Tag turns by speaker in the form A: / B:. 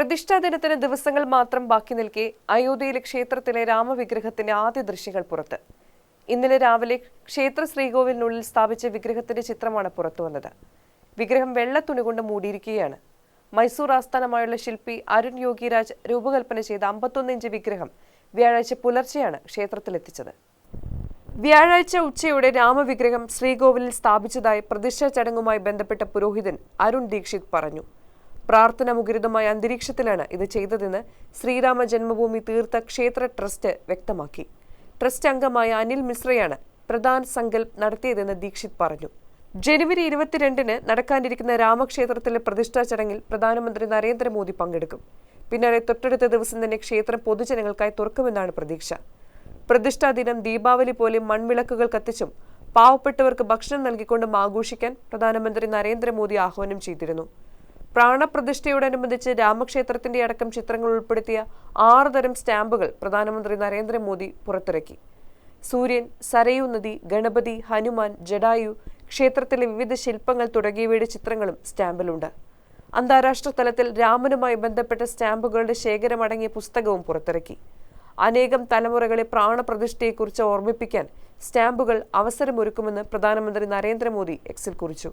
A: പ്രതിഷ്ഠാ ദിനത്തിന് ദിവസങ്ങൾ മാത്രം ബാക്കി നിൽക്കെ അയോധ്യയിലെ ക്ഷേത്രത്തിലെ രാമവിഗ്രഹത്തിന്റെ ആദ്യ ദൃശ്യങ്ങൾ പുറത്ത് ഇന്നലെ രാവിലെ ക്ഷേത്ര ശ്രീകോവിലിനുള്ളിൽ സ്ഥാപിച്ച വിഗ്രഹത്തിന്റെ ചിത്രമാണ് പുറത്തുവന്നത് വിഗ്രഹം വെള്ള തുണികൊണ്ട് കൊണ്ട് മൂടിയിരിക്കുകയാണ് മൈസൂർ ആസ്ഥാനമായുള്ള ശില്പി അരുൺ യോഗിരാജ് രൂപകൽപ്പന ചെയ്ത അമ്പത്തൊന്നിഞ്ച് ഇഞ്ച് വിഗ്രഹം വ്യാഴാഴ്ച പുലർച്ചെയാണ് ക്ഷേത്രത്തിലെത്തിച്ചത് വ്യാഴാഴ്ച ഉച്ചയോടെ രാമവിഗ്രഹം ശ്രീകോവിലിൽ സ്ഥാപിച്ചതായി പ്രതിഷ്ഠാ ചടങ്ങുമായി ബന്ധപ്പെട്ട പുരോഹിതൻ അരുൺ ദീക്ഷിത് പറഞ്ഞു പ്രാർത്ഥനാമുഖരിതമായ അന്തരീക്ഷത്തിലാണ് ഇത് ചെയ്തതെന്ന് ശ്രീരാമ ജന്മഭൂമി തീർത്ഥ ക്ഷേത്ര ട്രസ്റ്റ് വ്യക്തമാക്കി ട്രസ്റ്റ് അംഗമായ അനിൽ മിശ്രയാണ് പ്രധാൻ സങ്കല്പ് നടത്തിയതെന്ന് ദീക്ഷിത് പറഞ്ഞു ജനുവരി ഇരുപത്തിരണ്ടിന് നടക്കാനിരിക്കുന്ന രാമക്ഷേത്രത്തിലെ പ്രതിഷ്ഠാ ചടങ്ങിൽ പ്രധാനമന്ത്രി നരേന്ദ്രമോദി പങ്കെടുക്കും പിന്നാലെ തൊട്ടടുത്ത ദിവസം തന്നെ ക്ഷേത്രം പൊതുജനങ്ങൾക്കായി തുറക്കുമെന്നാണ് പ്രതീക്ഷ പ്രതിഷ്ഠാ ദിനം ദീപാവലി പോലെ മൺവിളക്കുകൾ കത്തിച്ചും പാവപ്പെട്ടവർക്ക് ഭക്ഷണം നൽകിക്കൊണ്ടും ആഘോഷിക്കാൻ പ്രധാനമന്ത്രി നരേന്ദ്രമോദി ആഹ്വാനം ചെയ്തിരുന്നു പ്രാണപ്രതിഷ്ഠയോടനുബന്ധിച്ച് രാമക്ഷേത്രത്തിന്റെ അടക്കം ചിത്രങ്ങൾ ഉൾപ്പെടുത്തിയ ആറ് സ്റ്റാമ്പുകൾ പ്രധാനമന്ത്രി നരേന്ദ്രമോദി പുറത്തിറക്കി സൂര്യൻ സരയു നദി ഗണപതി ഹനുമാൻ ജഡായു ക്ഷേത്രത്തിലെ വിവിധ ശില്പങ്ങൾ തുടങ്ങിയവയുടെ ചിത്രങ്ങളും സ്റ്റാമ്പിലുണ്ട് അന്താരാഷ്ട്ര തലത്തിൽ രാമനുമായി ബന്ധപ്പെട്ട സ്റ്റാമ്പുകളുടെ ശേഖരമടങ്ങിയ പുസ്തകവും പുറത്തിറക്കി അനേകം തലമുറകളെ പ്രാണപ്രതിഷ്ഠയെക്കുറിച്ച് ഓർമ്മിപ്പിക്കാൻ സ്റ്റാമ്പുകൾ അവസരമൊരുക്കുമെന്ന് പ്രധാനമന്ത്രി നരേന്ദ്രമോദി എക്സിൽ കുറിച്ചു